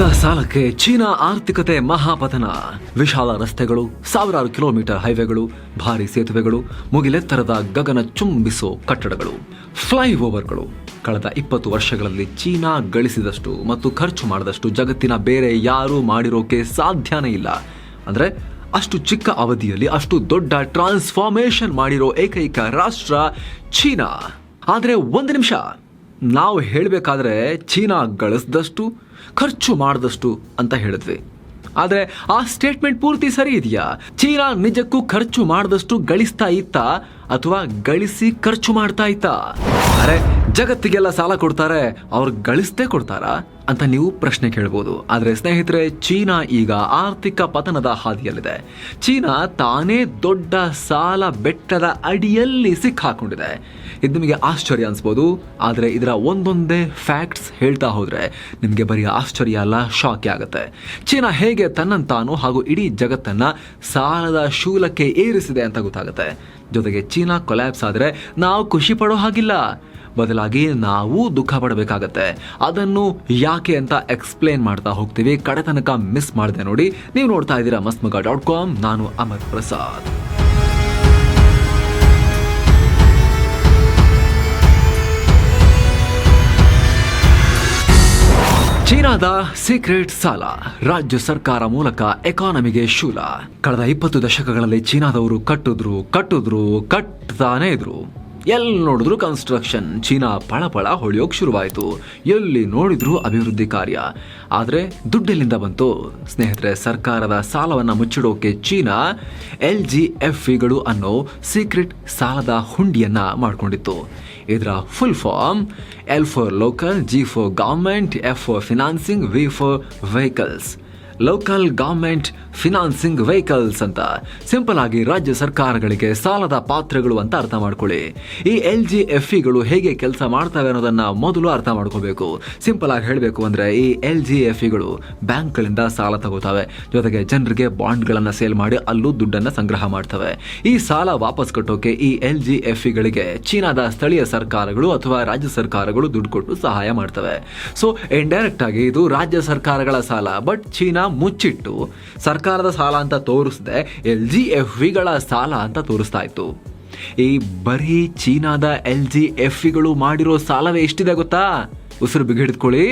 ಮುಕ್ತ ಸಾಲಕ್ಕೆ ಚೀನಾ ಆರ್ಥಿಕತೆ ಮಹಾಪತನ. ವಿಶಾಲ ರಸ್ತೆಗಳು, ಸಾವಿರಾರು ಕಿಲೋಮೀಟರ್ ಹೈವೇಗಳು, ಭಾರಿ ಸೇತುವೆಗಳು, ಮುಗಿಲೆತ್ತರದ ಗಗನ ಚುಂಬಿಸೋ ಕಟ್ಟಡಗಳು, ಫ್ಲೈಓವರ್ಗಳು. ಕಳೆದ ಇಪ್ಪತ್ತು ವರ್ಷಗಳಲ್ಲಿ ಚೀನಾ ಗಳಿಸಿದಷ್ಟು ಮತ್ತು ಖರ್ಚು ಮಾಡಿದಷ್ಟು ಜಗತ್ತಿನ ಬೇರೆ ಯಾರೂ ಮಾಡಿರೋಕೆ ಸಾಧ್ಯನೇ ಇಲ್ಲ. ಅಂದ್ರೆ ಅಷ್ಟು ಚಿಕ್ಕ ಅವಧಿಯಲ್ಲಿ ಅಷ್ಟು ದೊಡ್ಡ ಟ್ರಾನ್ಸ್ಫಾರ್ಮೇಶನ್ ಮಾಡಿರೋ ಏಕೈಕ ರಾಷ್ಟ್ರ ಚೀನಾ. ಆದರೆ ಒಂದು ನಿಮಿಷ. ನಾವು ಹೇಳಬೇಕಾದ್ರೆ ಚೀನಾ ಗಳಿಸಿದಷ್ಟು, ಖರ್ಚು ಮಾಡಿದಷ್ಟು ಅಂತ ಹೇಳಿದ್ವಿ. ಆದರೆ ಆ ಸ್ಟೇಟ್ಮೆಂಟ್ ಪೂರ್ತಿ ಸರಿ ಇದೆಯಾ? ಚೀನಾ ನಿಜಕ್ಕೂ ಖರ್ಚು ಮಾಡಿದಷ್ಟು ಗಳಿಸ್ತಾ ಇತ್ತಾ ಅಥವಾ ಗಳಿಸಿ ಖರ್ಚು ಮಾಡ್ತಾ ಇತ್ತಾ? ಅರೆ, ಜಗತ್ತಿಗೆಲ್ಲ ಸಾಲ ಕೊಡ್ತಾರೆ, ಅವ್ರು ಗಳಿಸ್ತೇ ಕೊಡ್ತಾರಾ? ಅಂತ ನೀವು ಪ್ರಶ್ನೆ ಕೇಳ್ಬೋದು. ಆದರೆ ಸ್ನೇಹಿತರೆ, ಚೀನಾ ಈಗ ಆರ್ಥಿಕ ಪತನದ ಹಾದಿಯಲ್ಲಿದೆ. ಚೀನಾ ತಾನೇ ದೊಡ್ಡ ಸಾಲ ಬೆಟ್ಟದ ಅಡಿಯಲ್ಲಿ ಸಿಕ್ಕಾಕೊಂಡಿದೆ. ಇದು ನಿಮಗೆ ಆಶ್ಚರ್ಯ ಅನ್ಸ್ಬೋದು. ಆದರೆ ಇದರ ಒಂದೊಂದೇ ಫ್ಯಾಕ್ಟ್ಸ್ ಹೇಳ್ತಾ ಹೋದರೆ ನಿಮಗೆ ಬರೀ ಆಶ್ಚರ್ಯ ಅಲ್ಲ ಶಾಕ್ ಆಗುತ್ತೆ. ಚೀನಾ ಹೇಗೆ ತನ್ನಂತಾನು ಹಾಗೂ ಇಡೀ ಜಗತ್ತನ್ನ ಸಾಲದ ಶೂಲಕ್ಕೆ ಏರಿಸಿದೆ ಅಂತ ಗೊತ್ತಾಗುತ್ತೆ. ಜೊತೆಗೆ ಚೀನಾ ಕೊಲ್ಯಾಪ್ಸ್ ಆದರೆ ನಾವು ಖುಷಿ ಪಡೋ ಹಾಗಿಲ್ಲ. ಬದಲಾಗಿ ನಾವು ದುಃಖ ಪಡಬೇಕಾಗತ್ತೆ. ಅದನ್ನು ಯಾಕೆ ಅಂತ ಎಕ್ಸ್ಪ್ಲೇನ್ ಮಾಡ್ತಾ ಹೋಗ್ತೀವಿ. ಕಡೆತನಕ ಮಿಸ್ ಮಾಡಿದೆ ನೋಡಿ. ನೀವು ನೋಡ್ತಾ ಇದ್ದೀರಾ ಮಸ್ತ್ ಮಗ ಡಾಟ್ ಕಾಮ್ ನಾನು ಅಮರ್ ಪ್ರಸಾದ್. ಚೀನಾದ ಸೀಕ್ರೆಟ್ ಸಾಲ. ರಾಜ್ಯ ಸರ್ಕಾರ ಮೂಲಕ ಎಕಾನಮಿಗೆ ಶೂಲ. ಕಳೆದ ಇಪ್ಪತ್ತು ದಶಕಗಳಲ್ಲಿ ಚೀನಾದವರು ಕಟ್ಟಿದ್ರು ಕಟ್ಟಿದ್ರು, ಕಟ್ತಾನೇ ಇದ್ರು. ಎಲ್ಲಿ ನೋಡಿದ್ರು ಕನ್ಸ್ಟ್ರಕ್ಷನ್ ಚೀನಾ ಪಳಪಳ ಹೊಳೆಯೋಕೆ ಶುರುವಾಯಿತು. ಎಲ್ಲಿ ನೋಡಿದ್ರು ಅಭಿವೃದ್ಧಿ ಕಾರ್ಯ. ಆದರೆ ದುಡ್ಡೆಲ್ಲಿಂದ ಬಂತು. ಸ್ನೇಹಿತರೆ, ಸರ್ಕಾರದ ಸಾಲವನ್ನು ಮುಚ್ಚಿಡೋಕೆ ಚೀನಾ ಎಲ್ ಜಿ ಎಫ್ ಇಗಳು ಅನ್ನೋ ಸೀಕ್ರೆಟ್ ಸಾಲದ ಹುಂಡಿಯನ್ನ ಮಾಡಿಕೊಂಡಿತ್ತು. ಇದರ full form L for local G for government F for financing V for vehicles local government financing vehicles ಅಂತ. ಸಿಂಪಲ್ ಆಗಿ ರಾಜ್ಯ ಸರ್ಕಾರಗಳಿಗೆ ಸಾಲದ ಪಾತ್ರಗಳು ಅಂತ ಅರ್ಥ ಮಾಡ್ಕೊಳ್ಳಿ. ಈ ಎಲ್ ಜಿ ಎಫ್ ಇಗಳು ಹೇಗೆ ಕೆಲಸ ಮಾಡ್ತವೆ ಅನ್ನೋದನ್ನ ಮೊದಲು ಅರ್ಥ ಮಾಡ್ಕೋಬೇಕು ಸಿಂಪಲ್ ಆಗಿ ಹೇಳಬೇಕು ಅಂದ್ರೆ ಈ ಎಲ್ ಜಿ ಎಫ್ಗಳು ಬ್ಯಾಂಕ್ಗಳಿಂದ ಸಾಲ ತಗೋತವೆ. ಜೊತೆಗೆ ಜನರಿಗೆ ಬಾಂಡ್ಗಳನ್ನು ಸೇಲ್ ಮಾಡಿ ಅಲ್ಲೂ ದುಡ್ಡನ್ನ ಸಂಗ್ರಹ ಮಾಡ್ತವೆ. ಈ ಸಾಲ ವಾಪಸ್ ಕಟ್ಟೋಕೆ ಈ ಎಲ್ ಜಿ ಎಫ್ ಇಗಳಿಗೆ ಚೀನಾದ ಸ್ಥಳೀಯ ಸರ್ಕಾರಗಳು ಅಥವಾ ರಾಜ್ಯ ಸರ್ಕಾರಗಳು ದುಡ್ಡು ಕೊಟ್ಟು ಸಹಾಯ ಮಾಡ್ತವೆ. ಸೊ ಇಂಡೈರೆಕ್ಟ್ ಆಗಿ ಇದು ರಾಜ್ಯ ಸರ್ಕಾರಗಳ ಸಾಲ ಬಟ್ ಚೀನಾ ಮುಚ್ಚಿಟ್ಟು ಸರ್ಕಾರದ ಸಾಲ ಅಂತ ತೋರಿಸದೆ ಎಲ್ ಜಿ ಎಫ್ ವಿಗಳ ಸಾಲ ಅಂತ ತೋರಿಸ್ತಾ ಇತ್ತು. ಈ ಬರೀ ಚೀನಾದ ಎಲ್ ಜಿ ಎಫ್ ವಿಗಳು ಮಾಡಿರೋ ಸಾಲವೇ ಎಷ್ಟಿದೆ ಗೊತ್ತಾ? ಉಸಿರು ಬಿಗಿಡಿದ್ಕೊಳ್ಳಿ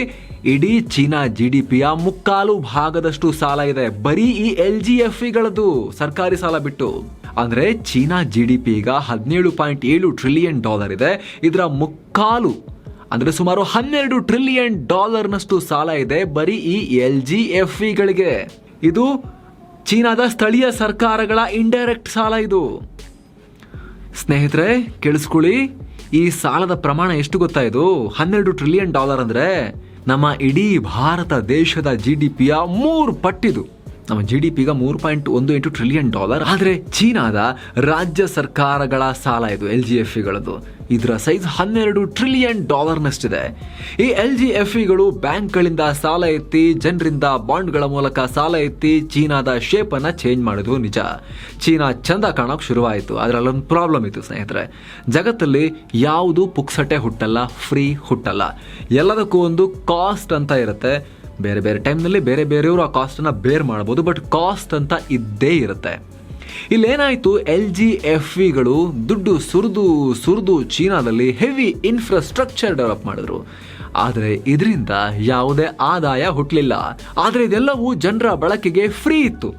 ಇಡೀ ಚೀನಾ ಜಿ ಡಿ ಪಿಯ ಮುಕ್ಕಾಲು ಭಾಗದಷ್ಟು ಸಾಲ ಇದೆ ಬರೀ ಈ ಎಲ್ ಜಿ ಎಫ್ ವಿಗಳದ್ದು ಸರ್ಕಾರಿ ಸಾಲ ಬಿಟ್ಟು. ಅಂದ್ರೆ ಚೀನಾ ಜಿ ಡಿ ಪಿ ಈಗ ಹದಿನೇಳು ಪಾಯಿಂಟ್ ಏಳು ಟ್ರಿಲಿಯನ್ ಡಾಲರ್ ಇದೆ. ಇದರ ಮುಕ್ಕಾಲು ಅಂದ್ರೆ ಸುಮಾರು ಹನ್ನೆರಡು ಟ್ರಿಲಿಯನ್ ಡಾಲರ್ನಷ್ಟು ಸಾಲ ಇದೆ ಬರೀ ಈ ಎಲ್ ಜಿ ಎಫ್ ಇಗಳಿಗೆ ಇದು ಚೀನಾದ ಸ್ಥಳೀಯ ಸರ್ಕಾರಗಳ ಇಂಡೈರೆಕ್ಟ್ ಸಾಲ ಇದು. ಸ್ನೇಹಿತರೆ, ಕೇಳಿಸ್ಕೊಳ್ಳಿ, ಈ ಸಾಲದ ಪ್ರಮಾಣ ಎಷ್ಟು ಗೊತ್ತಾ ಇದು? ಹನ್ನೆರಡು ಟ್ರಿಲಿಯನ್ ಡಾಲರ್ ಅಂದ್ರೆ ನಮ್ಮ ಇಡೀ ಭಾರತ ದೇಶದ ಜಿ ಡಿ ಪಿಯ ಮೂರು ಪಟ್ಟಿದು. ನಮ್ಮ ಜಿ ಡಿ ಪಿಗ ಮೂರು ಪಾಯಿಂಟ್ ಒಂದು ಎಂಟು ಟ್ರಿಲಿಯನ್ ಡಾಲರ್ ಆದರೆ ಚೀನಾದ ರಾಜ್ಯ ಸರ್ಕಾರಗಳ ಸಾಲ ಇದು ಎಲ್ ಜಿ ಎಫ್ ಇಗಳದು ಇದರ ಸೈಜ್ ಹನ್ನೆರಡು ಟ್ರಿಲಿಯನ್ ಡಾಲರ್ನಷ್ಟಿದೆ ಈ ಎಲ್ ಜಿ ಎಫ್ ಇಗಳು ಬ್ಯಾಂಕ್ಗಳಿಂದ ಸಾಲ ಎತ್ತಿ, ಜನರಿಂದ ಬಾಂಡ್ಗಳ ಮೂಲಕ ಸಾಲ ಎತ್ತಿ ಚೀನಾದ ಶೇಪ್ ಅನ್ನ ಚೇಂಜ್ ಮಾಡಿದ್ವು ನಿಜ. ಚೀನಾ ಚಂದ ಕಾಣೋಕೆ ಶುರುವಾಯಿತು. ಅದರಲ್ಲೊಂದು ಪ್ರಾಬ್ಲಮ್ ಇತ್ತು ಸ್ನೇಹಿತರೆ. ಜಗತ್ತಲ್ಲಿ ಯಾವುದು ಪುಕ್ಸಟೆ ಹುಟ್ಟಲ್ಲ ಫ್ರೀ ಹುಟ್ಟಲ್ಲ. ಎಲ್ಲದಕ್ಕೂ ಒಂದು ಕಾಸ್ಟ್ ಅಂತ ಇರುತ್ತೆ. ಬೇರೆ ಬೇರೆ ಟೈಮ್ನಲ್ಲಿ ಬೇರೆ ಬೇರೆಯವರು ಆ ಕಾಸ್ಟನ್ನು ಬೇರ್ ಮಾಡ್ಬೋದು ಬಟ್ ಕಾಸ್ಟ್ ಅಂತ ಇದ್ದೇ ಇರುತ್ತೆ. ಇಲ್ಲೇನಾಯಿತು ಎಲ್ ಜಿ ಎಫ್ ವಿಗಳು ದುಡ್ಡು ಸುರಿದು ಸುರಿದು ಚೀನಾದಲ್ಲಿ ಹೆವಿ ಇನ್ಫ್ರಾಸ್ಟ್ರಕ್ಚರ್ ಡೆವಲಪ್ ಮಾಡಿದ್ರು. ಆದರೆ ಇದರಿಂದ ಯಾವುದೇ ಆದಾಯ ಹುಟ್ಟಲಿಲ್ಲ ಆದರೆ ಇದೆಲ್ಲವೂ ಜನರ ಬಳಕೆಗೆ ಫ್ರೀ ಇತ್ತು.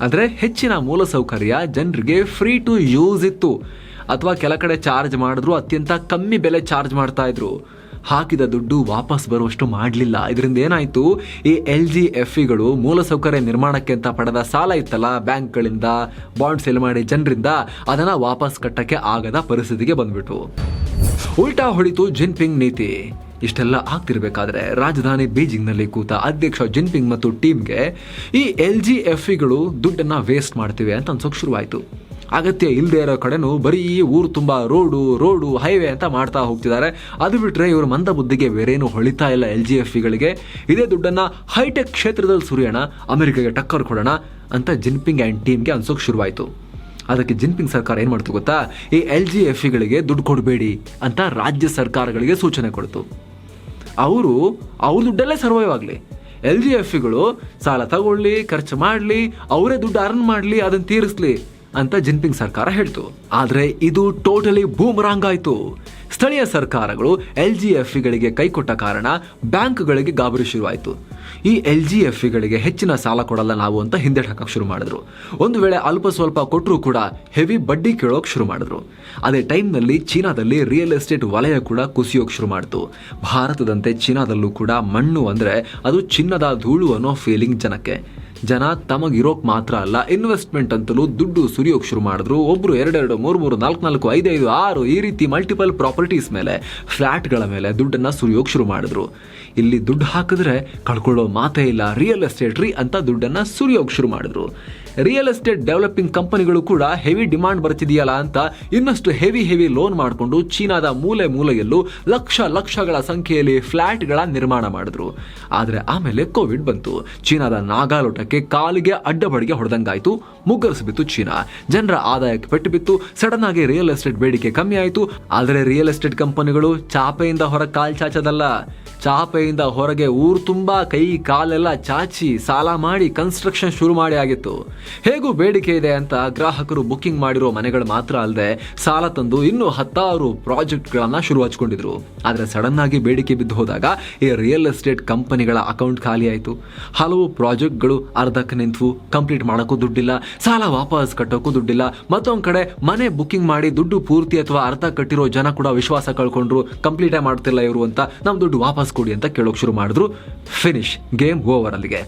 ಅಂದರೆ ಹೆಚ್ಚಿನ ಮೂಲಸೌಕರ್ಯ ಜನರಿಗೆ ಫ್ರೀ ಟು ಯೂಸ್ ಇತ್ತು. ಅಥವಾ ಕೆಲ ಕಡೆ ಚಾರ್ಜ್ ಮಾಡಿದ್ರು, ಅತ್ಯಂತ ಕಮ್ಮಿ ಬೆಲೆ ಚಾರ್ಜ್ ಮಾಡ್ತಾ ಇದ್ರು. ಹಾಕಿದ ದುಡ್ಡು ವಾಪಸ್ ಬರುವಷ್ಟು ಮಾಡಲಿಲ್ಲ. ಇದರಿಂದ ಏನಾಯಿತು? ಈ ಎಲ್ ಜಿ ಎಫ್ ಇಗಳು ಮೂಲಸೌಕರ್ಯ ನಿರ್ಮಾಣಕ್ಕೆ ಅಂತ ಪಡೆದ ಸಾಲ ಇತ್ತಲ್ಲ ಬ್ಯಾಂಕ್ಗಳಿಂದ ಬಾಂಡ್ ಸೇಲ್ ಮಾಡಿ ಜನರಿಂದ ಅದನ್ನು ವಾಪಸ್ ಕಟ್ಟಕ್ಕೆ ಆಗದ ಪರಿಸ್ಥಿತಿಗೆ ಬಂದ್ಬಿಟ್ಟು ಉಲ್ಟಾ ಹೊಡಿತು ಜಿನ್ಪಿಂಗ್ ನೀತಿ. ಇಷ್ಟೆಲ್ಲ ಆಗ್ತಿರ್ಬೇಕಾದ್ರೆ ರಾಜಧಾನಿ ಬೀಜಿಂಗ್ನಲ್ಲಿ ಕೂತ ಅಧ್ಯಕ್ಷ ಜಿನ್ಪಿಂಗ್ ಮತ್ತು ಟೀಮ್ಗೆ ಈ ಎಲ್ ಜಿ ಎಫ್ ಇಗಳು ದುಡ್ಡನ್ನ ವೇಸ್ಟ್ ಮಾಡ್ತಿವೆ ಅಂತ ಅನ್ಸೋಕೆ ಶುರುವಾಯಿತು. ಅಗತ್ಯ ಇಲ್ಲದೆ ಇರೋ ಕಡೆನೂ ಬರೀ ಊರು ತುಂಬ ರೋಡು ರೋಡು, ಹೈವೇ ಅಂತ ಮಾಡ್ತಾ ಹೋಗ್ತಿದ್ದಾರೆ. ಅದು ಬಿಟ್ಟರೆ ಇವರು ಮಂದ ಬುದ್ಧಿಗೆ ಬೇರೇನು ಹೊಳಿತಾ ಇಲ್ಲ ಎಲ್ ಜಿ ಎಫ್ ಗಳಿಗೆ ಇದೇ ದುಡ್ಡನ್ನ ಹೈಟೆಕ್ ಕ್ಷೇತ್ರದಲ್ಲಿ ಸುರಿಯೋಣ, ಅಮೆರಿಕಾಗೆ ಟಕ್ಕರ್ ಕೊಡೋಣ ಅಂತ ಜಿನ್ಪಿಂಗ್ ಆ್ಯಂಡ್ ಟೀಮ್ಗೆ ಅನ್ಸೋಕೆ ಶುರುವಾಯಿತು. ಅದಕ್ಕೆ ಜಿನ್ಪಿಂಗ್ ಸರ್ಕಾರ ಏನು ಮಾಡ್ತು ಗೊತ್ತಾ? ಈ ಎಲ್ ಜಿ ಎಫ್ ಗಳಿಗೆ ದುಡ್ಡು ಕೊಡಬೇಡಿ ಅಂತ ರಾಜ್ಯ ಸರ್ಕಾರಗಳಿಗೆ ಸೂಚನೆ ಕೊಡ್ತು. ಅವರು ಅವ್ರ ದುಡ್ಡಲ್ಲೇ ಸರ್ವೈವ್ ಆಗಲಿ. ಎಲ್ ಜಿ ಎಫ್ಗಳು ಸಾಲ ತಗೊಳ್ಳಿ, ಖರ್ಚು ಮಾಡಲಿ, ಅವರೇ ದುಡ್ಡು ಅರ್ನ್ ಮಾಡಲಿ, ಅದನ್ನ ತೀರಿಸ್ಲಿ. ಅಂತ ಜಿನ್ಪಿಂಗ್ ಸರ್ಕಾರ ಹೇಳ್ತು. ಆದರೆ ಇದು ಟೋಟಲಿ ಬೂಮರಾಂಗ್ ಆಯಿತು. ಸ್ಥಳೀಯ ಸರ್ಕಾರಗಳು ಎಲ್ ಜಿ ಎಫ್ಗಳಿಗೆ ಕೈಕೊಟ್ಟ ಕಾರಣ ಬ್ಯಾಂಕ್ಗಳಿಗೆ ಗಾಬರಿ ಶುರುವಾಯಿತು. ಈ ಎಲ್ ಜಿ ಎಫ್ಗಳಿಗೆ ಹೆಚ್ಚಿನ ಸಾಲ ಕೊಡಲ್ಲ ನಾವು ಅಂತ ಹಿಂದೆ ಹಾಕಕ್ಕೆ ಶುರು ಮಾಡಿದ್ರು. ಒಂದು ವೇಳೆ ಅಲ್ಪ ಸ್ವಲ್ಪ ಕೊಟ್ಟರು ಕೂಡ ಹೆವಿ ಬಡ್ಡಿ ಕೇಳೋಕೆ ಶುರು ಮಾಡಿದ್ರು. ಅದೇ ಟೈಮ್ನಲ್ಲಿ ಚೀನಾದಲ್ಲಿ ರಿಯಲ್ ಎಸ್ಟೇಟ್ ವಲಯ ಕೂಡ ಕುಸಿಯೋಕೆ ಶುರು ಮಾಡಿತು. ಭಾರತದಂತೆ ಚೀನಾದಲ್ಲೂ ಕೂಡ ಮಣ್ಣು ಅಂದ್ರೆ ಅದು ಚಿನ್ನದ ಧೂಳು ಅನ್ನೋ ಫೀಲಿಂಗ್ ಜನಕ್ಕೆ. ಜನ ತಮಗಿರೋಕ್ ಮಾತ್ರ ಅಲ್ಲ ಇನ್ವೆಸ್ಟ್ಮೆಂಟ್ ಅಂತಲೂ ದುಡ್ಡು ಸುರಿಯೋಕೆ ಶುರು ಮಾಡಿದ್ರು. ಒಬ್ರು ಎರಡೆರಡು, ಮೂರು ಮೂರು, ನಾಲ್ಕು ನಾಲ್ಕು ಐದೈದು ಆರು ಈ ರೀತಿ ಮಲ್ಟಿಪಲ್ ಪ್ರಾಪರ್ಟೀಸ್ ಮೇಲೆ ಫ್ಲ್ಯಾಟ್ಗಳ ಮೇಲೆ ದುಡ್ಡನ್ನ ಸುರಿಯೋಕ್ ಶುರು ಮಾಡಿದ್ರು. ಇಲ್ಲಿ ದುಡ್ಡು ಹಾಕಿದ್ರೆ ಕಳ್ಕೊಳ್ಳೋ ಮಾತೇ ಇಲ್ಲ ರಿಯಲ್ ಎಸ್ಟೇಟ್ ರೀ ಅಂತ ದುಡ್ಡನ್ನ ಸುರಿಯೋಕ್ ಶುರು ಮಾಡಿದ್ರು. ರಿಯಲ್ ಎಸ್ಟೇಟ್ ಡೆವಲಪಿಂಗ್ ಕಂಪನಿಗಳು ಕೂಡ ಹೆವಿ ಡಿಮಾಂಡ್ ಬರ್ತಿದೆಯಲ್ಲ ಅಂತ ಇನ್ನಷ್ಟು ಹೆವಿ ಹೆವಿ ಲೋನ್ ಮಾಡಿಕೊಂಡು ಚೀನಾದ ಮೂಲೆ ಮೂಲೆಯಲ್ಲೂ ಲಕ್ಷ, ಲಕ್ಷಗಳ ಸಂಖ್ಯೆಯಲ್ಲಿ ಫ್ಲಾಟ್ಗಳ ನಿರ್ಮಾಣ ಮಾಡಿದ್ರು. ಆದರೆ ಆಮೇಲೆ ಕೋವಿಡ್ ಬಂತು. ಚೀನಾದ ನಾಗಾಲೋಟಕ್ಕೆ ಕಾಲಿಗೆ ಅಡ್ಡಬಡಿಗೆ ಹೊಡೆದಂಗಾಯ್ತು. ಮುಗ್ಗರಿಸಿಬಿತ್ತು ಚೀನಾ. ಜನರ ಆದಾಯಕ್ಕೆ ಪೆಟ್ಟು ಬಿತ್ತು. ಸಡನ್ ಆಗಿ ರಿಯಲ್ ಎಸ್ಟೇಟ್ ಬೇಡಿಕೆ ಕಮ್ಮಿ ಆಯಿತು. ಆದರೆ ರಿಯಲ್ ಎಸ್ಟೇಟ್ ಕಂಪನಿಗಳು ಚಾಪೆಯಿಂದ ಹೊರ ಕಾಲ್ ಚಾಚದಲ್ಲ. ಚಾಪೆಯಿಂದ ಹೊರಗೆ ಊರು ತುಂಬಾ ಕೈ ಕಾಲೆಲ್ಲ ಚಾಚಿ ಸಾಲ ಮಾಡಿ ಕನ್ಸ್ಟ್ರಕ್ಷನ್ ಶುರು ಮಾಡಿ ಆಗಿತ್ತು. ಹೇಗೂ ಬೇಡಿಕೆ ಇದೆ ಅಂತ ಗ್ರಾಹಕರು ಬುಕ್ಕಿಂಗ್ ಮಾಡಿರೋ ಮನೆಗಳು ಮಾತ್ರ ಅಲ್ಲದೆ ಸಾಲ ತಂದು ಇನ್ನೂ ಹತ್ತಾರು ಪ್ರಾಜೆಕ್ಟ್ಗಳನ್ನು ಶುರು ಹಚ್ಕೊಂಡಿದ್ರು ಆದರೆ ಸಡನ್ ಆಗಿ ಬೇಡಿಕೆ ಬಿದ್ದು ಹೋದಾಗ ಈ ರಿಯಲ್ ಎಸ್ಟೇಟ್ ಕಂಪನಿಗಳ ಅಕೌಂಟ್ ಖಾಲಿ ಆಯಿತು. ಹಲವು ಪ್ರಾಜೆಕ್ಟ್ಗಳು ಅರ್ಧಕ್ಕೆ ನಿಂತು ಕಂಪ್ಲೀಟ್ ಮಾಡೋಕ್ಕೂ ದುಡ್ಡಿಲ್ಲ, ಸಾಲ ವಾಪಸ್ ಕಟ್ಟೋಕ್ಕೂ ದುಡ್ಡಿಲ್ಲ. ಮತ್ತೊಂದು ಕಡೆ ಮನೆ ಬುಕ್ಕಿಂಗ್ ಮಾಡಿ ದುಡ್ಡು ಪೂರ್ತಿ ಅಥವಾ ಅರ್ಧ ಕಟ್ಟಿರೋ ಜನ ಕೂಡ ವಿಶ್ವಾಸ ಕಳ್ಕೊಂಡ್ರು, ಕಂಪ್ಲೀಟೇ ಮಾಡ್ತಿಲ್ಲ ಇವರು ಅಂತ. ನಮ್ಮ ದುಡ್ಡು ವಾಪಸ್ ಕೊಡಿ ಅಂತ ಕೇಳೋಕೆ ಶುರು ಮಾಡಿದ್ರು. ಫಿನಿಶ್, ಗೇಮ್ ಓವರ್ ಅಲ್ಲಿಗೆ.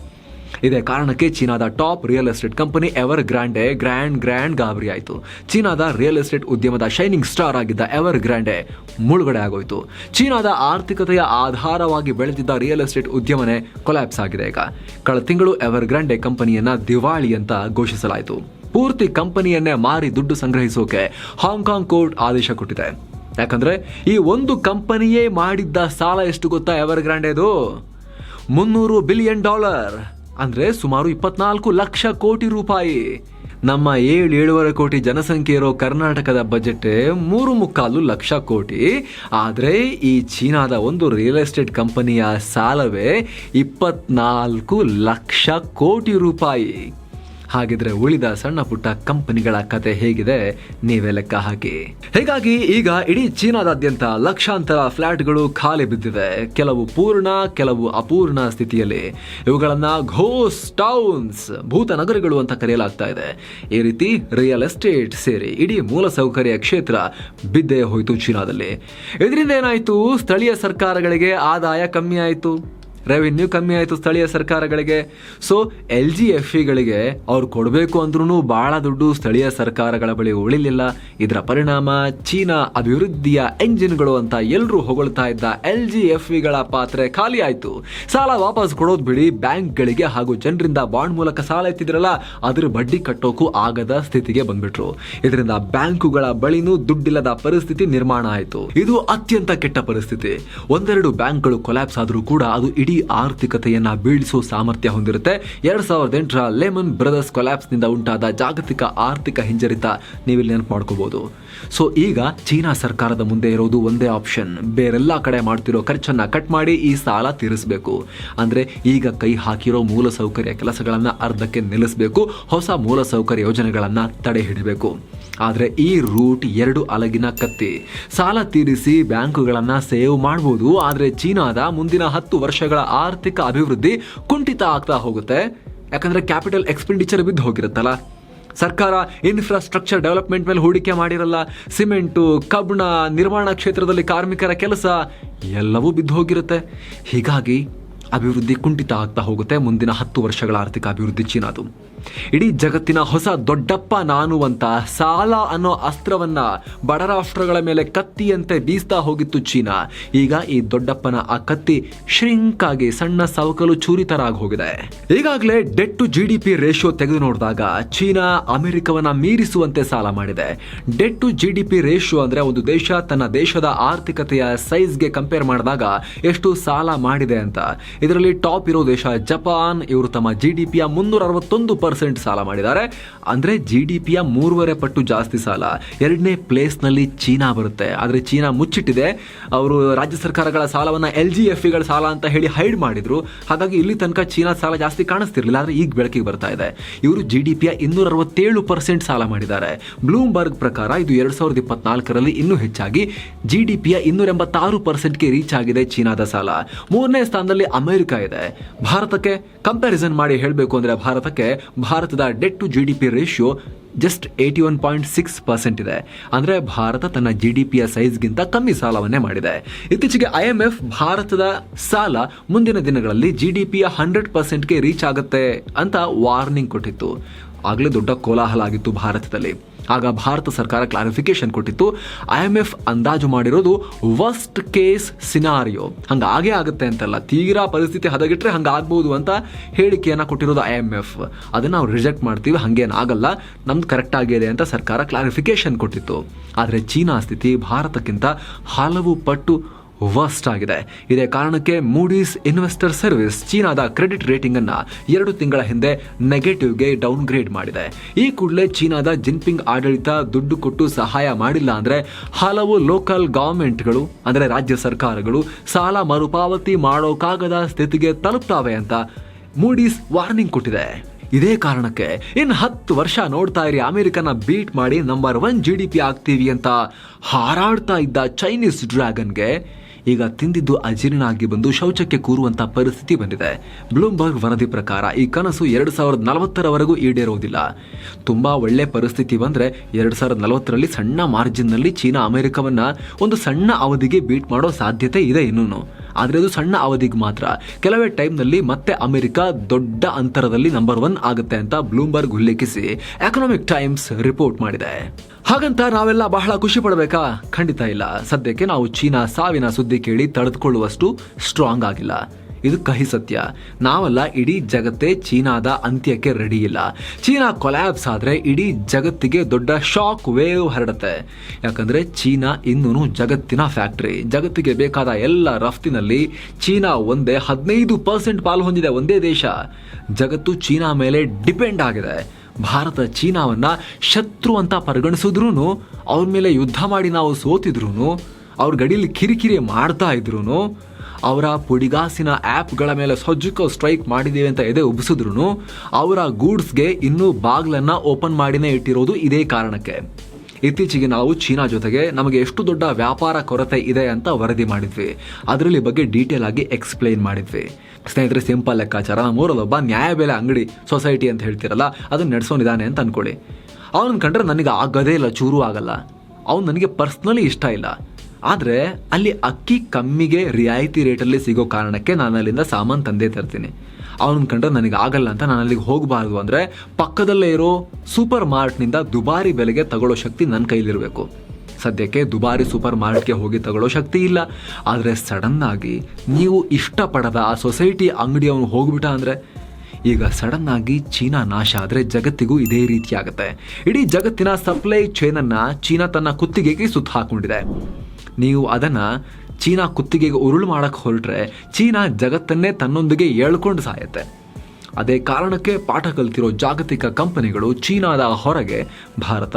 ಇದೇ ಕಾರಣಕ್ಕೆ ಚೀನಾದ top real estate company Ever Grande grand grand ಗಾಬರಿ ಆಯಿತು. ಚೀನಾದ ರಿಯಲ್ ಎಸ್ಟೇಟ್ ಉದ್ಯಮದ ಶೈನಿಂಗ್ ಸ್ಟಾರ್ ಆಗಿದ್ದ ಎವರ್ ಗ್ರ್ಯಾಂಡೆ ಮುಳುಗಡೆ ಆಗೋಯಿತು. ಚೀನಾದ ಆರ್ಥಿಕತೆಯ ಆಧಾರವಾಗಿ ಬೆಳೆದಿದ್ದ ರಿಯಲ್ ಎಸ್ಟೇಟ್ ಉದ್ಯಮನೇ ಕೊಲ್ಯಾಪ್ಸ್ ಆಗಿದೆ ಈಗ. ಕಳೆದ ತಿಂಗಳು ಎವರ್ ಗ್ರ್ಯಾಂಡೆ ಕಂಪನಿಯನ್ನ ದಿವಾಳಿ ಅಂತ ಘೋಷಿಸಲಾಯಿತು. ಪೂರ್ತಿ ಕಂಪನಿಯನ್ನೇ ಮಾರಿ ದುಡ್ಡು ಸಂಗ್ರಹಿಸೋಕೆ ಹಾಂಗ್ಕಾಂಗ್ ಕೋರ್ಟ್ ಆದೇಶ ಕೊಟ್ಟಿದೆ. ಯಾಕಂದ್ರೆ ಈ ಒಂದು ಕಂಪನಿಯೇ ಮಾಡಿದ್ದ ಸಾಲ ಎಷ್ಟು ಗೊತ್ತಾ ಎವರ್ ಗ್ರ್ಯಾಂಡೆದು? ಮುನ್ನೂರು ಬಿಲಿಯನ್ ಡಾಲರ್. ಅಂದ್ರೆ ಸುಮಾರು ಇಪ್ಪತ್ನಾಲ್ಕು ಲಕ್ಷ ಕೋಟಿ ರೂಪಾಯಿ. ನಮ್ಮ ಏಳು ಏಳುವರೆ ಕೋಟಿ ಜನಸಂಖ್ಯೆ ಇರೋ ಕರ್ನಾಟಕದ ಬಜೆಟ್ ಮೂರು ಮುಕ್ಕಾಲು ಲಕ್ಷ ಕೋಟಿ. ಆದರೆ ಈ ಚೀನಾದ ಒಂದು ರಿಯಲ್ ಎಸ್ಟೇಟ್ ಕಂಪನಿಯ ಸಾಲವೇ ಇಪ್ಪತ್ನಾಲ್ಕು ಲಕ್ಷ ಕೋಟಿ ರೂಪಾಯಿ. ಹಾಗಿದ್ರೆ ಉಳಿದ ಸಣ್ಣ ಪುಟ್ಟ ಕಂಪನಿಗಳ ಕತೆ ಹೇಗಿದೆ, ನೀವೇ ಲೆಕ್ಕ ಹಾಕಿ. ಹೀಗಾಗಿ ಈಗ ಇಡೀ ಚೀನಾದಾದ್ಯಂತ ಲಕ್ಷಾಂತರ ಫ್ಲಾಟ್ಗಳು ಖಾಲಿ ಬಿದ್ದಿವೆ. ಕೆಲವು ಪೂರ್ಣ, ಕೆಲವು ಅಪೂರ್ಣ ಸ್ಥಿತಿಯಲ್ಲಿ. ಇವುಗಳನ್ನ ಘೋಸ್ ಟೌನ್ಸ್ ಭೂತ ನಗರಗಳು ಅಂತ ಕರೆಯಲಾಗ್ತಾ ಇದೆ. ಈ ರೀತಿ ರಿಯಲ್ ಎಸ್ಟೇಟ್ ಸೇರಿ ಇಡೀ ಮೂಲಸೌಕರ್ಯ ಕ್ಷೇತ್ರ ಬಿದ್ದೇ ಹೋಯಿತು ಚೀನಾದಲ್ಲಿ. ಇದರಿಂದ ಏನಾಯ್ತು? ಸ್ಥಳೀಯ ಸರ್ಕಾರಗಳಿಗೆ ಆದಾಯ ಕಮ್ಮಿ ಆಯಿತು. ರೆವಿನ್ಯೂ ಕಮ್ಮಿ ಆಯಿತು ಸ್ಥಳೀಯ ಸರ್ಕಾರಗಳಿಗೆ. ಸೊ ಎಲ್ ಜಿ ಎಫ್ ಇಗಳಿಗೆ ಅವ್ರು ಕೊಡಬೇಕು ಅಂದ್ರೂ ಭಾಳ ದುಡ್ಡು ಸ್ಥಳೀಯ ಸರ್ಕಾರಗಳ ಬಳಿ ಉಳಿಲಿಲ್ಲ. ಇದರ ಪರಿಣಾಮ ಚೀನಾ ಅಭಿವೃದ್ಧಿಯ ಎಂಜಿನ್ಗಳು ಅಂತ ಎಲ್ಲರೂ ಹೊಗಳ್ತಾ ಇದ್ದ ಎಲ್ ಜಿ ಎಫ್ ಇಗಳ ಪಾತ್ರೆ ಖಾಲಿ ಆಯಿತು. ಸಾಲ ವಾಪಸ್ ಕೊಡೋದು ಬಿಡಿ ಬ್ಯಾಂಕ್ಗಳಿಗೆ ಹಾಗೂ ಜನರಿಂದ ಬಾಂಡ್ ಮೂಲಕ ಸಾಲ ಎತ್ತಿದ್ರಲ್ಲ, ಅದರ ಬಡ್ಡಿ ಕಟ್ಟೋಕು ಆಗದ ಸ್ಥಿತಿಗೆ ಬಂದ್ಬಿಟ್ರು. ಇದರಿಂದ ಬ್ಯಾಂಕುಗಳ ಬಳಿನೂ ದುಡ್ಡಿಲ್ಲದ ಪರಿಸ್ಥಿತಿ ನಿರ್ಮಾಣ ಆಯಿತು. ಇದು ಅತ್ಯಂತ ಕೆಟ್ಟ ಪರಿಸ್ಥಿತಿ. ಒಂದೆರಡು ಬ್ಯಾಂಕ್ಗಳು ಕೊಲ್ಯಾಪ್ಸ್ ಆದರೂ ಕೂಡ ಅದು ಇಡೀ ಆರ್ಥಿಕತೆಯನ್ನ ಬೀಳಿಸುವ ಸಾಮರ್ಥ್ಯ ಹೊಂದಿರುತ್ತೆ. ಎರಡ್ ಸಾವಿರದ ಎಂಟರ ಲೆಮನ್ ಬ್ರದರ್ಸ್ ಕೊಲ್ಯಾಪ್ಸ್ನಿಂದ ಉಂಟಾದ ಜಾಗತಿಕ ಆರ್ಥಿಕ ಹಿಂಜರಿತ ನೀವಿಲ್ಲಿ ನೆನಪು ಮಾಡ್ಕೋಬಹುದು ಸೊ, ಈಗ ಚೀನಾ ಸರ್ಕಾರದ ಮುಂದೆ ಇರೋದು ಒಂದೇ ಆಪ್ಷನ್. ಬೇರೆಲ್ಲ ಕಡೆ ಮಾಡ್ತಿರೋ ಖರ್ಚನ್ನ ಕಟ್ ಮಾಡಿ ಈ ಸಾಲ ತೀರಿಸಬೇಕು. ಅಂದ್ರೆ ಈಗ ಕೈ ಹಾಕಿರೋ ಮೂಲಸೌಕರ್ಯ ಕೆಲಸಗಳನ್ನ ಅರ್ಧಕ್ಕೆ ನಿಲ್ಲಿಸಬೇಕು, ಹೊಸ ಮೂಲಸೌಕರ್ಯ ಯೋಜನೆಗಳನ್ನ ತಡೆ ಹಿಡಿಬೇಕು. ಆದ್ರೆ ಈ ರೂಟ್ ಎರಡು ಅಲಗಿನ ಕತ್ತಿ. ಸಾಲ ತೀರಿಸಿ ಬ್ಯಾಂಕುಗಳನ್ನು ಸೇವ್ ಮಾಡ್ಬೋದು, ಆದರೆ ಚೀನಾದ ಮುಂದಿನ ಹತ್ತು ವರ್ಷಗಳ ಆರ್ಥಿಕ ಅಭಿವೃದ್ಧಿ ಕುಂಠಿತ ಆಗ್ತಾ ಹೋಗುತ್ತೆ. ಯಾಕಂದರೆ ಕ್ಯಾಪಿಟಲ್ ಎಕ್ಸ್ಪೆಂಡಿಚರ್ ಬಿದ್ದು ಹೋಗಿರುತ್ತಲ್ಲ. ಸರ್ಕಾರ ಇನ್ಫ್ರಾಸ್ಟ್ರಕ್ಚರ್ ಡೆವಲಪ್ಮೆಂಟ್ ಮೇಲೆ ಹೂಡಿಕೆ ಮಾಡಿರಲ್ಲ. ಸಿಮೆಂಟು, ಕಬ್ಬಣ ನಿರ್ಮಾಣ ಕ್ಷೇತ್ರದಲ್ಲಿ ಕಾರ್ಮಿಕರ ಕೆಲಸ ಎಲ್ಲವೂ ಬಿದ್ದು ಹೋಗಿರುತ್ತೆ. ಹೀಗಾಗಿ ಅಭಿವೃದ್ಧಿ ಕುಂಠಿತ ಆಗ್ತಾ ಹೋಗುತ್ತೆ ಮುಂದಿನ ಹತ್ತು ವರ್ಷಗಳ ಆರ್ಥಿಕ ಅಭಿವೃದ್ಧಿ ಚೀನಾದು. ಇಡೀ ಜಗತ್ತಿನ ಹೊಸ ದೊಡ್ಡಪ್ಪ ನಾನು ಅಂತ ಸಾಲ ಅನ್ನೋ ಅಸ್ತ್ರವನ್ನ ಬಡ ರಾಷ್ಟ್ರಗಳ ಮೇಲೆ ಕತ್ತಿಯಂತೆ ಬೀಸ್ತಾ ಹೋಗಿತ್ತು ಚೀನಾ. ಈಗ ಈ ದೊಡ್ಡಪ್ಪನ ಆ ಕತ್ತಿ ಶ್ರಿಂಕ್ ಆಗಿ ಸಣ್ಣ ಸವಕಲು ಚೂರಿತರಾಗಿ ಹೋಗಿದೆ. ಈಗಾಗಲೇ debt to G D P ratio ತೆಗೆದು ನೋಡಿದಾಗ ಚೀನಾ ಅಮೆರಿಕವನ್ನ ಮೀರಿಸುವಂತೆ ಸಾಲ ಮಾಡಿದೆ. Debt to G D P ratio ಅಂದ್ರೆ ಒಂದು ದೇಶ ತನ್ನ ದೇಶದ ಆರ್ಥಿಕತೆಯ ಸೈಜ್ಗೆ ಕಂಪೇರ್ ಮಾಡಿದಾಗ ಎಷ್ಟು ಸಾಲ ಮಾಡಿದೆ ಅಂತ. ಇದರಲ್ಲಿ ಟಾಪ್ ಇರೋ ದೇಶ ಜಪಾನ್, ಇವರು ತಮ್ಮ ಜಿ ಡಿ ಪಿಯ ಮುನ್ನೂರ ಅರವತ್ತೊಂದು ಪರ್ಸೆಂಟ್ ಸಾಲ ಮಾಡಿದ್ದಾರೆ. ಅಂದರೆ ಜಿ ಡಿ ಪಿಯ ಮೂರುವರೆ ಪಟ್ಟು ಜಾಸ್ತಿ ಸಾಲ. ಎರಡನೇ ಪ್ಲೇಸ್ನಲ್ಲಿ ಚೀನಾ ಬರುತ್ತೆ. ಆದರೆ ಚೀನಾ ಮುಚ್ಚಿಟ್ಟಿದೆ. ಅವರು ರಾಜ್ಯ ಸರ್ಕಾರಗಳ ಸಾಲವನ್ನು ಎಲ್ ಜಿ ಎಫ್ ಇಗಳ ಸಾಲ ಅಂತ ಹೇಳಿ ಹೈಡ್ ಮಾಡಿದ್ರು. ಹಾಗಾಗಿ ಇಲ್ಲಿ ತನಕ ಚೀನಾ ಸಾಲ ಜಾಸ್ತಿ ಕಾಣಿಸ್ತಿರ್ಲಿಲ್ಲ. ಆದರೆ ಈಗ ಬೆಳಕಿಗೆ ಬರ್ತಾ ಇದೆ. ಇವರು ಜಿ ಡಿ ಪಿಯ ಇನ್ನೂರ ಅರವತ್ತೇಳು ಪರ್ಸೆಂಟ್ ಸಾಲ ಮಾಡಿದ್ದಾರೆ. ಬ್ಲೂಮ್ಬರ್ಗ್ ಪ್ರಕಾರ ಇದು ಎರಡು ಸಾವಿರದ ಇಪ್ಪತ್ನಾಲ್ಕರಲ್ಲಿ ಇನ್ನೂ ಹೆಚ್ಚಾಗಿ ಜಿ ಡಿ ಪಿಯ ಇನ್ನೂರ ಎಂಬತ್ತಾರು ಪರ್ಸೆಂಟ್ಗೆ ರೀಚ್ ಆಗಿದೆ ಚೀನಾದ ಸಾಲ. ಮೂರನೇ ಸ್ಥಾನದಲ್ಲಿ ಅಮೆರಿಕ ಇದೆ. ಭಾರತಕ್ಕೆ ಕಂಪ್ಯಾರಿಸನ್ ಮಾಡಿ ಹೇಳಬೇಕು ಅಂದರೆ ಭಾರತಕ್ಕೆ ಭಾರತದ debt to G D P ratio just eighty one point six percent ಇದೆ. ಅಂದರೆ ಭಾರತ ತನ್ನ ಜಿ ಡಿ ಪಿಯ ಸೈಜ್ಗಿಂತ ಕಮ್ಮಿ ಸಾಲವನ್ನೇ ಮಾಡಿದೆ. ಇತ್ತೀಚೆಗೆ ಐ ಎಂ ಎಫ್ ಭಾರತದ ಸಾಲ ಮುಂದಿನ ದಿನಗಳಲ್ಲಿ ಜಿ ಡಿ ಪಿಯ ಹಂಡ್ರೆಡ್ ಪರ್ಸೆಂಟ್ಗೆ ರೀಚ್ ಆಗುತ್ತೆ ಅಂತ ವಾರ್ನಿಂಗ್ ಕೊಟ್ಟಿತ್ತು. ಆಗಲೇ ದೊಡ್ಡ ಕೋಲಾಹಲ ಆಗಿತ್ತು ಭಾರತದಲ್ಲಿ. ಆಗ ಭಾರತ ಸರ್ಕಾರ ಕ್ಲಾರಿಫಿಕೇಶನ್ ಕೊಟ್ಟಿತ್ತು ಐ ಎಂ ಎಫ್ ಅಂದಾಜು ಮಾಡಿರೋದು ವರ್ಸ್ಟ್ ಕೇಸ್ ಸಿನಾರಿಯೋ ಹಂಗಾಗೆ ಆಗುತ್ತೆ ಅಂತಲ್ಲ, ತೀರಾ ಪರಿಸ್ಥಿತಿ ಹದಗೆಟ್ರೆ ಹಂಗಾಗ್ಬೋದು ಅಂತ ಹೇಳಿಕೆಯನ್ನು ಕೊಟ್ಟಿರೋದು ಐ ಎಂ ಎಫ್ ಅದನ್ನು ನಾವು ರಿಜೆಕ್ಟ್ ಮಾಡ್ತೀವಿ ಹಂಗೇನಾಗಲ್ಲ ನಮ್ದು ಕರೆಕ್ಟ್ ಆಗಿದೆ ಅಂತ ಸರ್ಕಾರ ಕ್ಲಾರಿಫಿಕೇಶನ್ ಕೊಟ್ಟಿತ್ತು. ಆದರೆ ಚೀನಾ ಸ್ಥಿತಿ ಭಾರತಕ್ಕಿಂತ ಹಲವು ಪಟ್ಟು ವರ್ಸ್ಟ್ ಆಗಿದೆ. ಇದೇ ಕಾರಣಕ್ಕೆ ಮೂಡೀಸ್ ಇನ್ವೆಸ್ಟರ್ ಸರ್ವಿಸ್ ಚೀನಾದ ಕ್ರೆಡಿಟ್ ರೇಟಿಂಗ್ ಅನ್ನ ಎರಡು ತಿಂಗಳ ಹಿಂದೆ ನೆಗೆಟಿವ್ಗೆ ಡೌನ್ ಗ್ರೇಡ್ ಮಾಡಿದೆ. ಈ ಕೂಡಲೇ ಚೀನಾದ ಜಿನ್ಪಿಂಗ್ ಆಡಳಿತ ದುಡ್ಡು ಕೊಟ್ಟು ಸಹಾಯ ಮಾಡಿಲ್ಲ ಅಂದ್ರೆ ಹಲವು ಲೋಕಲ್ ಗವರ್ಮೆಂಟ್ಗಳು ಅಂದ್ರೆ ರಾಜ್ಯ ಸರ್ಕಾರಗಳು ಸಾಲ ಮರುಪಾವತಿ ಮಾಡೋಕಾಗದ ಸ್ಥಿತಿಗೆ ತಲುಪ್ತಾವೆ ಅಂತ ಮೂಡೀಸ್ ವಾರ್ನಿಂಗ್ ಕೊಟ್ಟಿದೆ. ಇದೇ ಕಾರಣಕ್ಕೆ ಇನ್ನು ಹತ್ತು ವರ್ಷ ನೋಡ್ತಾ ಇರಿ, ಅಮೆರಿಕನ ಬೀಟ್ ಮಾಡಿ number one G D P ಆಗ್ತೀವಿ ಅಂತ ಹಾರಾಡ್ತಾ ಇದ್ದ ಚೈನೀಸ್ ಡ್ರ್ಯಾಗನ್ಗೆ ಈಗ ತಿಂದಿದ್ದು ಅಜೀರ್ಣ ಆಗಿ ಬಂದು ಶೌಚಕ್ಕೆ ಕೂರುವಂತಹ ಪರಿಸ್ಥಿತಿ ಬಂದಿದೆ. ಬ್ಲೂಮ್ಬರ್ಗ್ ವರದಿ ಪ್ರಕಾರ ಈ ಕನಸು ಎರಡು ಸಾವಿರದ ನಲವತ್ತರವರೆಗೂ ಈಡೇರೋದಿಲ್ಲ ತುಂಬಾ ಒಳ್ಳೆ ಪರಿಸ್ಥಿತಿ ಬಂದ್ರೆ ಎರಡು ಸಾವಿರದ ನಲವತ್ತರಲ್ಲಿ ಸಣ್ಣ ಮಾರ್ಜಿನ್ನಲ್ಲಿ ಚೀನಾ ಅಮೆರಿಕವನ್ನ ಒಂದು ಸಣ್ಣ ಅವಧಿಗೆ ಬೀಟ್ ಮಾಡೋ ಸಾಧ್ಯತೆ ಇದೆ ಇನ್ನೂ ಆದರೆ ಅದು ಸಣ್ಣ ಅವಧಿಗೆ ಮಾತ್ರ. ಕೆಲವೇ ಟೈಮ್ನಲ್ಲಿ ಮತ್ತೆ ಅಮೆರಿಕ ದೊಡ್ಡ ಅಂತರದಲ್ಲಿ ನಂಬರ್ ಒನ್ ಆಗುತ್ತೆ ಅಂತ ಬ್ಲೂಮ್ಬರ್ಗ್ ಉಲ್ಲೇಖಿಸಿ ಎಕನಾಮಿಕ್ ಟೈಮ್ಸ್ ರಿಪೋರ್ಟ್ ಮಾಡಿದೆ. ಹಾಗಂತ ನಾವೆಲ್ಲ ಬಹಳ ಖುಷಿ ಪಡಬೇಕಾ? ಖಂಡಿತ ಇಲ್ಲ. ಸದ್ಯಕ್ಕೆ ನಾವು ಚೀನಾ ಸಾವಿನ ಸುದ್ದಿ ಕೇಳಿ ತಡೆದುಕೊಳ್ಳುವಷ್ಟು ಸ್ಟ್ರಾಂಗ್ ಆಗಿಲ್ಲ. ಇದು ಕಹಿ ಸತ್ಯ. ನಾವಲ್ಲ ಇಡೀ ಜಗತ್ತೇ ಚೀನಾದ ಅಂತ್ಯಕ್ಕೆ ರೆಡಿ ಇಲ್ಲ. ಚೀನಾ ಕೊಲ್ಯಾಬ್ಸ್ ಆದರೆ ಇಡೀ ಜಗತ್ತಿಗೆ ದೊಡ್ಡ ಶಾಕ್ ವೇವ್ ಹರಡುತ್ತೆ. ಯಾಕಂದರೆ ಚೀನಾ ಇನ್ನೂ ಜಗತ್ತಿನ ಫ್ಯಾಕ್ಟ್ರಿ ಜಗತ್ತಿಗೆ ಬೇಕಾದ ಎಲ್ಲ ರಫ್ತಿನಲ್ಲಿ ಚೀನಾ ಒಂದೇ ಹದಿನೈದು ಪರ್ಸೆಂಟ್ ಪಾಲು ಹೊಂದಿದೆ ಒಂದೇ ದೇಶ. ಜಗತ್ತು ಚೀನಾ ಮೇಲೆ ಡಿಪೆಂಡ್ ಆಗಿದೆ. ಭಾರತ ಚೀನಾವನ್ನು ಶತ್ರು ಅಂತ ಪರಿಗಣಿಸಿದ್ರೂ ಅವ್ರ ಮೇಲೆ ಯುದ್ಧ ಮಾಡಿ ನಾವು ಸೋತಿದ್ರು ಅವ್ರ ಗಡಿಯಲ್ಲಿ ಕಿರಿಕಿರಿ ಮಾಡ್ತಾ ಇದ್ರು ಅವರ ಪುಡಿಗಾಸಿನ ಆ್ಯಪ್ಗಳ ಮೇಲೆ ಸರ್ಜಿಕಲ್ ಸ್ಟ್ರೈಕ್ ಮಾಡಿದ್ದೀವಿ ಅಂತ ಎದೆ ಉಬ್ಬಿಸಿದ್ರು ಅವರ ಗೂಡ್ಸ್ಗೆ ಇನ್ನೂ ಬಾಗ್ಲನ್ನು ಓಪನ್ ಮಾಡಿನೇ ಇಟ್ಟಿರೋದು ಇದೇ ಕಾರಣಕ್ಕೆ. ಇತ್ತೀಚೆಗೆ ನಾವು ಚೀನಾ ಜೊತೆಗೆ ನಮಗೆ ಎಷ್ಟು ದೊಡ್ಡ ವ್ಯಾಪಾರ ಕೊರತೆ ಇದೆ ಅಂತ ವರದಿ ಮಾಡಿದ್ವಿ. ಅದರಲ್ಲಿ ಬಗ್ಗೆ ಡೀಟೇಲ್ ಆಗಿ ಎಕ್ಸ್ಪ್ಲೈನ್ ಮಾಡಿದ್ವಿ. ಸ್ನೇಹಿತರೆ, ಸಿಂಪಲ್ ಲೆಕ್ಕಾಚಾರ. ಮೂರಲ್ಲೊಬ್ಬ ನ್ಯಾಯಬೆಲೆ ಅಂಗಡಿ ಸೊಸೈಟಿ ಅಂತ ಹೇಳ್ತಿರಲ್ಲ, ಅದನ್ನ ನಡೆಸೋನಿದ್ದಾನೆ ಅಂತ ಅನ್ಕೊಳ್ಳಿ. ಅವನು ಕಂಡ್ರೆ ನನಗೆ ಆಗದೇ ಇಲ್ಲ, ಚೂರು ಆಗಲ್ಲ. ಅವನು ನನಗೆ ಪರ್ಸ್ನಲಿ ಇಷ್ಟ ಇಲ್ಲ. ಆದರೆ ಅಲ್ಲಿ ಅಕ್ಕಿ ಕಮ್ಮಿಗೆ ರಿಯಾಯಿತಿ ರೇಟಲ್ಲಿ ಸಿಗೋ ಕಾರಣಕ್ಕೆ ನಾನು ಅಲ್ಲಿಂದ ಸಾಮಾನು ತಂದೆ ತರ್ತೀನಿ. ಅವನ ಕಂಡ್ರೆ ನನಗೆ ಆಗಲ್ಲ ಅಂತ ನಾನು ಅಲ್ಲಿಗೆ ಹೋಗಬಾರ್ದು ಅಂದರೆ ಪಕ್ಕದಲ್ಲೇ ಇರೋ ಸೂಪರ್ ಮಾರ್ಟ್ನಿಂದ ದುಬಾರಿ ಬೆಲೆಗೆ ತಗೊಳ್ಳೋ ಶಕ್ತಿ ನನ್ನ ಕೈಲಿರಬೇಕು. ಸದ್ಯಕ್ಕೆ ದುಬಾರಿ ಸೂಪರ್ ಮಾರ್ಟ್ಗೆ ಹೋಗಿ ತಗೊಳ್ಳೋ ಶಕ್ತಿ ಇಲ್ಲ. ಆದರೆ ಸಡನ್ ಆಗಿ ನೀವು ಇಷ್ಟಪಡದ ಆ ಸೊಸೈಟಿ ಅಂಗಡಿ ಅವನು ಹೋಗ್ಬಿಟ್ಟ ಅಂದರೆ ಈಗ ಸಡನ್ ಆಗಿ ಚೀನಾ ನಾಶ ಆದರೆ ಜಗತ್ತಿಗೂ ಇದೇ ರೀತಿ ಆಗುತ್ತೆ. ಇಡೀ ಜಗತ್ತಿನ ಸಪ್ಲೈ ಚೈನನ್ನು ಚೀನಾ ತನ್ನ ಕುತ್ತಿಗೆಗೆ ಸುತ್ತ ಹಾಕೊಂಡಿದೆ. ನೀವು ಅದನ್ನು ಚೀನಾ ಕುತ್ತಿಗೆಗೆ ಉರುಳು ಮಾಡೋಕ್ಕೆ ಹೊರಟ್ರೆ ಚೀನಾ ಜಗತ್ತನ್ನೇ ತನ್ನೊಂದಿಗೆ ಹೇಳ್ಕೊಂಡು ಸಾಯುತ್ತೆ. ಅದೇ ಕಾರಣಕ್ಕೆ ಪಾಠ ಕಲ್ತಿರೋ ಜಾಗತಿಕ ಕಂಪನಿಗಳು ಚೀನಾದ ಹೊರಗೆ ಭಾರತ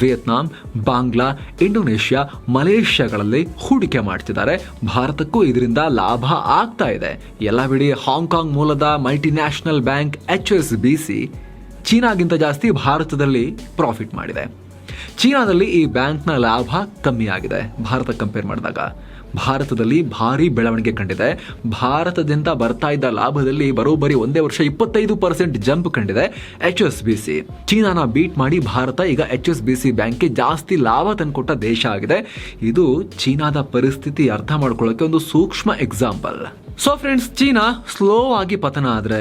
ವಿಯೆಟ್ನಾಂ ಬಾಂಗ್ಲಾ, ಇಂಡೋನೇಷ್ಯಾ, ಮಲೇಷ್ಯಾಗಳಲ್ಲಿ ಹೂಡಿಕೆ ಮಾಡ್ತಿದ್ದಾರೆ. ಭಾರತಕ್ಕೂ ಇದರಿಂದ ಲಾಭ ಆಗ್ತಾ ಇದೆ. ಎಲ್ಲ ಬಿಡಿ ಹಾಂಗ್ಕಾಂಗ್ ಮೂಲದ multinational bank H S B C ಚೀನಾಗಿಂತ ಜಾಸ್ತಿ ಭಾರತದಲ್ಲಿ ಪ್ರಾಫಿಟ್ ಮಾಡಿದೆ. ಚೀನಾದಲ್ಲಿ ಈ ಬ್ಯಾಂಕ್ನ ಲಾಭ ಕಮ್ಮಿಯಾಗಿದೆ. ಭಾರತ ಕಂಪೇರ್ ಮಾಡಿದಾಗ ಭಾರತದಲ್ಲಿ ಭಾರಿ ಬೆಳವಣಿಗೆ ಕಂಡಿದೆ. ಭಾರತದಿಂದ ಬರ್ತಾ ಇದ್ದ ಲಾಭದಲ್ಲಿ ಬರೋಬ್ಬರಿ ಒಂದೇ ವರ್ಷ ಇಪ್ಪತ್ತೈದು ಪರ್ಸೆಂಟ್ ಜಂಪ್ ಕಂಡಿದೆ. ಎಚ್ ಎಸ್ ಬಿ ಸಿ ಚೀನಾನ ಬೀಟ್ ಮಾಡಿ ಭಾರತ ಈಗ ಎಚ್ ಎಸ್ ಬಿ ಸಿ ಬ್ಯಾಂಕ್ಗೆ ಜಾಸ್ತಿ ಲಾಭ ತಂದುಕೊಟ್ಟ ದೇಶ ಆಗಿದೆ. ಇದು ಚೀನಾದ ಪರಿಸ್ಥಿತಿ ಅರ್ಥ ಮಾಡ್ಕೊಳ್ಳೋಕೆ ಒಂದು ಸೂಕ್ಷ್ಮ example so friends China slow ಆಗಿ ಪತನ ಆದ್ರೆ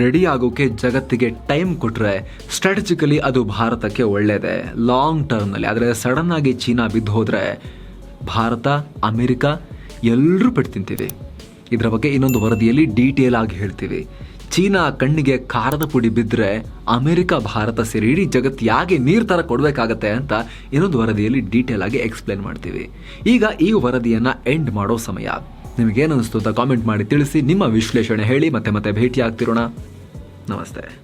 ರೆಡಿ ಆಗೋಕೆ ಜಗತ್ತಿಗೆ ಟೈಮ್ ಕೊಟ್ಟರೆ ಸ್ಟ್ರಾಟಜಿಕಲಿ ಅದು ಭಾರತಕ್ಕೆ ಒಳ್ಳೆಯದೇ ಲಾಂಗ್ ಟರ್ಮ್ನಲ್ಲಿ ಆದರೆ ಸಡನ್ ಆಗಿ ಚೀನಾ ಬಿದ್ದು ಹೋದರೆ ಭಾರತ, ಅಮೆರಿಕ ಎಲ್ಲರೂ ಪೆಟ್ಟು ತಿಂತೀವಿ. ಇದರ ಬಗ್ಗೆ ಇನ್ನೊಂದು ವರದಿಯಲ್ಲಿ ಡೀಟೇಲ್ ಆಗಿ ಹೇಳ್ತೀವಿ. ಚೀನಾ ಕಣ್ಣಿಗೆ ಖಾರದ ಪುಡಿ ಬಿದ್ದರೆ ಅಮೆರಿಕ, ಭಾರತ ಸೇರಿ ಇಡೀ ಜಗತ್ತು ಯಾಕೆ ನೀರು ಥರ ಕೊಡಬೇಕಾಗತ್ತೆ ಅಂತ ಇನ್ನೊಂದು ವರದಿಯಲ್ಲಿ ಡೀಟೇಲ್ ಆಗಿ ಎಕ್ಸ್ಪ್ಲೇನ್ ಮಾಡ್ತೀವಿ. ಈಗ ಈ ವರದಿಯನ್ನು ಎಂಡ್ ಮಾಡೋ ಸಮಯ. ನಿಮಗೇನು ಅನಿಸ್ತು ಅಂತ ಕಾಮೆಂಟ್ ಮಾಡಿ ತಿಳಿಸಿ ನಿಮ್ಮ ವಿಶ್ಲೇಷಣೆ ಹೇಳಿ ಮತ್ತೆ ಮತ್ತೆ ಭೇಟಿ ಆಗ್ತಿರೋಣ ನಮಸ್ತೆ.